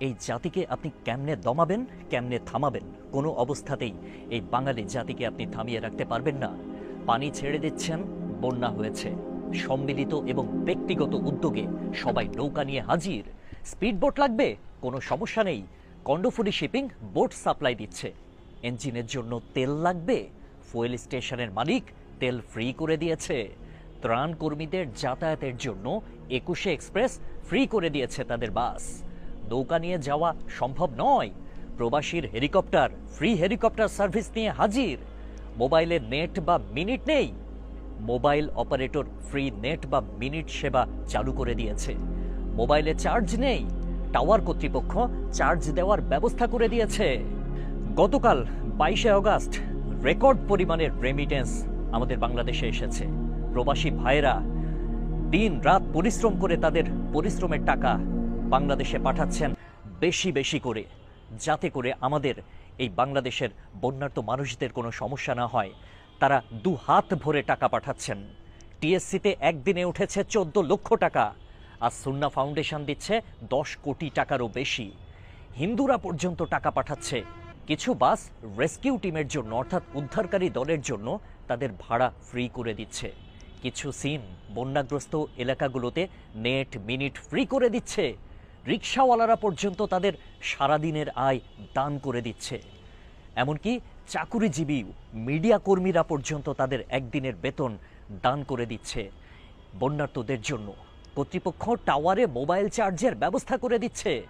এই জাতিকে আপনি কেমনে দমাবেন, কেমনে থামাবেন? কোনো অবস্থাতেই এই বাঙালি জাতিকে আপনি থামিয়ে রাখতে পারবেন না। পানি ছেড়ে দিচ্ছেন, বন্যা হয়েছে। সম্মিলিত এবং ব্যক্তিগত উদ্যোগে সবাই নৌকা নিয়ে হাজির। স্পিড বোট লাগবে, কোনো সমস্যা নেই। কন্ডোফুরি শিপিং, বোট সাপ্লাই দিচ্ছে। ইঞ্জিনের জন্য তেল লাগবে। ফুয়েল স্টেশনের মালিক তেল ফ্রি করে দিয়েছে। ত্রাণ কর্মীদের যাতায়াতের জন্য একুশে এক্সপ্রেস ফ্রি করে দিয়েছে তাদের বাস। নৌকা নিয়ে যাওয়া সম্ভব নয়। প্রবাসীর হেলিকপ্টার ফ্রি হেলিকপ্টার সার্ভিস নিয়ে হাজির। মোবাইলে নেট বা মিনিট নেই। মোবাইল অপারেটর ফ্রি নেট বা মিনিট সেবা চালু করে দিয়েছে। মোবাইলে চার্জ নেই। টাওয়ার কর্তৃপক্ষ চার্জ দেওয়ার ব্যবস্থা করে দিয়েছে। গতকাল বাইশে অগাস্ট রেকর্ড পরিমাণের রেমিটেন্স আমাদের বাংলাদেশে এসেছে। প্রবাসী ভাইরা দিন রাত পরিশ্রম করে তাদের পরিশ্রমের টাকা বাংলাদেশে পাঠাচ্ছেন বেশি বেশি করে, যাতে করে আমাদের এই বাংলাদেশের বন্যার্ত মানুষদের কোনো সমস্যা না হয়। তারা দু হাত ভরে টাকা পাঠাচ্ছেন। টিএসসিতে একদিনে উঠেছে চোদ্দ লক্ষ টাকা। আর সুন্না ফাউন্ডেশন দিচ্ছে দশ কোটি টাকারও বেশি। হিন্দুরা পর্যন্ত টাকা পাঠাচ্ছে। কিছু বাস রেস্কিউ টিমের জন্য, অর্থাৎ উদ্ধারকারী দলের জন্য তাদের ভাড়া ফ্রি করে দিচ্ছে। কিছু সিন বন্যাগ্রস্ত এলাকাগুলোতে নেট মিনিট ফ্রি করে দিচ্ছে। রিক্সাওয়ালারা পর্যন্ত তাদের সারাদিনের আয় দান করে দিচ্ছে। এমনকি চাকুরিজীবী মিডিয়া কর্মীরা পর্যন্ত তাদের একদিনের বেতন দান করে দিচ্ছে। বন্যার্তদের জন্য কর্তৃপক্ষ টাওয়ারে মোবাইল চার্জের ব্যবস্থা করে দিচ্ছে।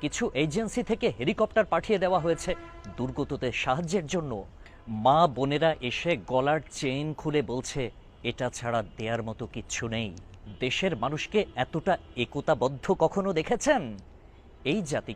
কিছু এজেন্সি থেকে হেলিকপ্টার পাঠিয়ে দেওয়া হয়েছে দুর্গতদের সাহায্যের জন্য। মা বোনেরা এসে গলার চেইন খুলে বলছে, এটা ছাড়া দেয়ার মতো কিচ্ছু নেই। দেশের মানুষকে এতটা একতাবদ্ধ কখনো দেখেছেন? এই জাতি